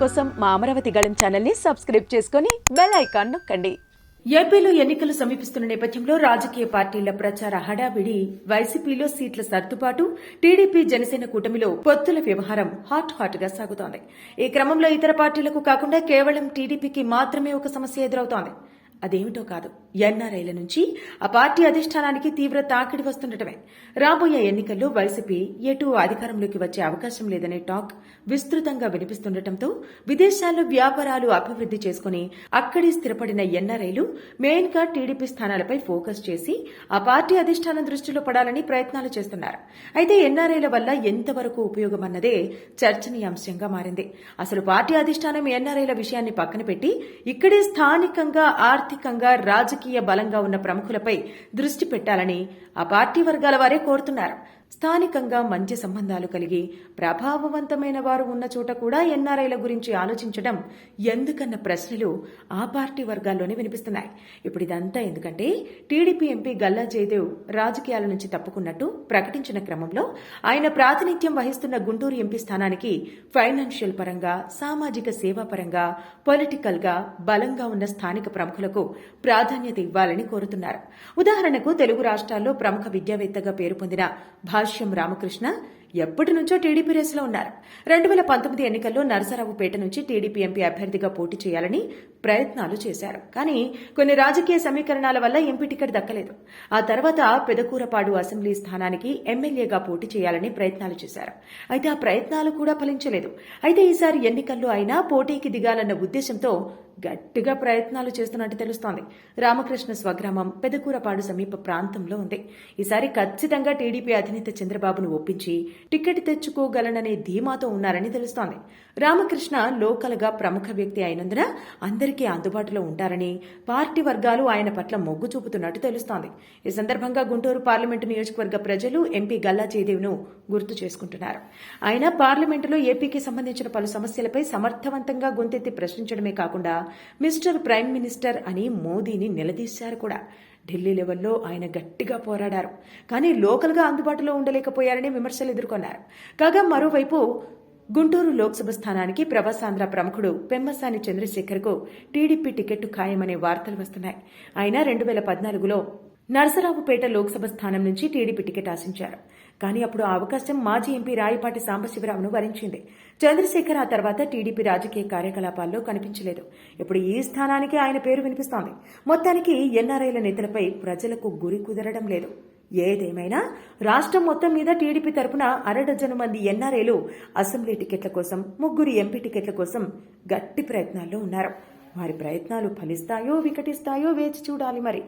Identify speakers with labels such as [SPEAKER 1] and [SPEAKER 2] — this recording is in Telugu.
[SPEAKER 1] కోసం మా అమరావతి గళం ఛానల్ని సబ్స్క్రైబ్ చేసుకుని బెల్ ఐకాన్ నొక్కండి.
[SPEAKER 2] ఏపీలో ఎన్నికలు సమీపిస్తున్న నేపథ్యంలో రాజకీయ పార్టీల ప్రచార హడావిడి వైసీపీలో సీట్ల సర్దుబాటు టీడీపీ జనసేన కూటమిలో పొత్తుల వ్యవహారం హాట్ హాట్గా సాగుతోంది. ఈ క్రమంలో ఇతర పార్టీలకు కాకుండా కేవలం టీడీపీకి మాత్రమే ఒక సమస్య ఎదురవుతోంది. అదేమిటో కాదు. ఎన్ఆర్ఐల నుంచి ఆ పార్టీ అధిష్టానానికి తీవ్ర తాకిడి వస్తుండటమే. రాబోయే ఎన్నికల్లో వైసీపీ ఎటు అధికారంలోకి వచ్చే అవకాశం లేదనే టాక్ విస్తృతంగా వినిపిస్తుండటంతో విదేశాల్లో వ్యాపారాలు అభివృద్ధి చేసుకుని అక్కడే స్థిరపడిన ఎన్ఆర్ఐలు మెయిన్గా టీడీపీ స్థానాలపై ఫోకస్ చేసి ఆ పార్టీ అధిష్టానం దృష్టిలో పడాలని ప్రయత్నాలు చేస్తున్నారు. అయితే ఎన్ఆర్ఐల వల్ల ఎంతవరకు ఉపయోగమన్నదే చర్చనీయాంశంగా మారింది. అసలు పార్టీ అధిష్టానం ఎన్ఆర్ఐల విషయాన్ని పక్కన పెట్టి ఇక్కడే స్థానికంగా ఆర్థికంగా రాజకీయ బలంగా ఉన్న ప్రముఖులపై దృష్టి పెట్టాలని ఆ పార్టీ వర్గాల వారే కోరుతున్నారు. స్థానికంగా మంచి సంబంధాలు కలిగి ప్రభావవంతమైన వారు ఉన్న చోట కూడా ఎన్ఆర్ఐల గురించి ఆలోచించడం ఎందుకన్న ప్రశ్నలు ఆ పార్టీ వర్గాల్లోనే వినిపిస్తున్నాయి. ఇప్పుడు ఇదంతా ఎందుకంటే టీడీపీ ఎంపీ గల్లా జయదేవ్ రాజకీయాల నుంచి తప్పుకున్నట్టు ప్రకటించిన క్రమంలో ఆయన ప్రాతినిధ్యం వహిస్తున్న గుంటూరు ఎంపీ స్థానానికి ఫైనాన్షియల్ పరంగా సామాజిక సేవా పరంగా పొలిటికల్గా బలంగా ఉన్న స్థానిక ప్రముఖులకు ప్రాధాన్యత ఇవ్వాలని కోరుతున్నారు. ఉదాహరణకు తెలుగు రాష్ట్రాల్లో ప్రముఖ విద్యావేత్తగా పేరు పొందిన భాష్యం రామకృష్ణ ఎప్పటి నుంచో టీడీపీ రేసులో ఉన్నారు. రెండు వేల పంతొమ్మిది ఎన్నికల్లో నరసరావుపేట నుంచి టీడీపీ ఎంపీ అభ్యర్థిగా పోటీ చేయాలని ప్రయత్నాలు చేశారు. కానీ కొన్ని రాజకీయ సమీకరణాల వల్ల ఎంపీ టికెట్ దక్కలేదు. ఆ తర్వాత పెదకూరపాడు అసెంబ్లీ స్థానానికి ఎమ్మెల్యేగా పోటీ చేయాలని ప్రయత్నాలు చేశారు. అయితే ఆ ప్రయత్నాలు కూడా ఫలించలేదు. అయితే ఈసారి ఎన్నికల్లో అయినా పోటీకి దిగాలన్న ఉద్దేశంతో గట్టిగా ప్రయత్నాలు చేస్తున్నట్టు తెలుస్తోంది. రామకృష్ణ స్వగ్రామం పెదకూరపాడు సమీప ప్రాంతంలో ఉంది. ఈసారి ఖచ్చితంగా టీడీపీ అధినేత చంద్రబాబును ఒప్పించి టికెట్ తెచ్చుకోగలననే ధీమాతో ఉన్నారని తెలుస్తోంది. రామకృష్ణ లోకల్గా ప్రముఖ వ్యక్తి అయినందున అందరికీ అందుబాటులో ఉంటారని పార్టీ వర్గాలు ఆయన పట్ల మొగ్గు చూపుతున్నట్టు తెలుస్తోంది. ఈ సందర్భంగా గుంటూరు పార్లమెంటు నియోజకవర్గ ప్రజలు ఎంపీ గల్లా జయదేవ్ను గుర్తు చేసుకుంటున్నారు. ఆయన పార్లమెంటులో ఏపీకి సంబంధించిన పలు సమస్యలపై సమర్థవంతంగా గొంతెత్తి ప్రశ్నించడమే కాకుండా మిస్టర్ ప్రైమ్ మినిస్టర్ అని మోదీని నిలదీశారు కూడా. ఢిల్లీ లెవెల్లో ఆయన గట్టిగా పోరాడారు. కానీ లోకల్గా అందుబాటులో ఉండలేకపోయారని విమర్శలు ఎదుర్కొన్నారు. కాగా మరోవైపు గుంటూరు లోక్సభ స్థానానికి ప్రవాసాంధ్ర ప్రముఖుడు పెమ్మసాని చంద్రశేఖర్కు టీడీపీ టికెట్ ఖాయమనే వార్తలు వస్తున్నాయి. ఆయన రెండు వేల పద్నాలుగులో నరసరావుపేట లోక్సభ స్థానం నుంచి టీడీపీ టికెట్ ఆశించారు. కానీ అప్పుడు ఆ అవకాశం మాజీ ఎంపీ రాయపాటి సాంబశివరావును వరించింది. చంద్రశేఖర్ ఆ తర్వాత టీడీపీ రాజకీయ కార్యకలాపాల్లో కనిపించలేదు. ఇప్పుడు ఈ స్థానానికి ఆయన పేరు వినిపిస్తోంది. మొత్తానికి ఎన్ఆర్ఐల నేతలపై ప్రజలకు గురి కుదరడం లేదు. ఏదేమైనా రాష్ట్రం మొత్తం మీద టీడీపీ తరపున అరడజను మంది ఎన్ఆర్ఐలు అసెంబ్లీ టికెట్ల కోసం ముగ్గురు ఎంపీ టికెట్ల కోసం గట్టి ప్రయత్నాల్లో ఉన్నారు. వారి ప్రయత్నాలు ఫలిస్తాయో వికటిస్తాయో వేచి చూడాలి మరి.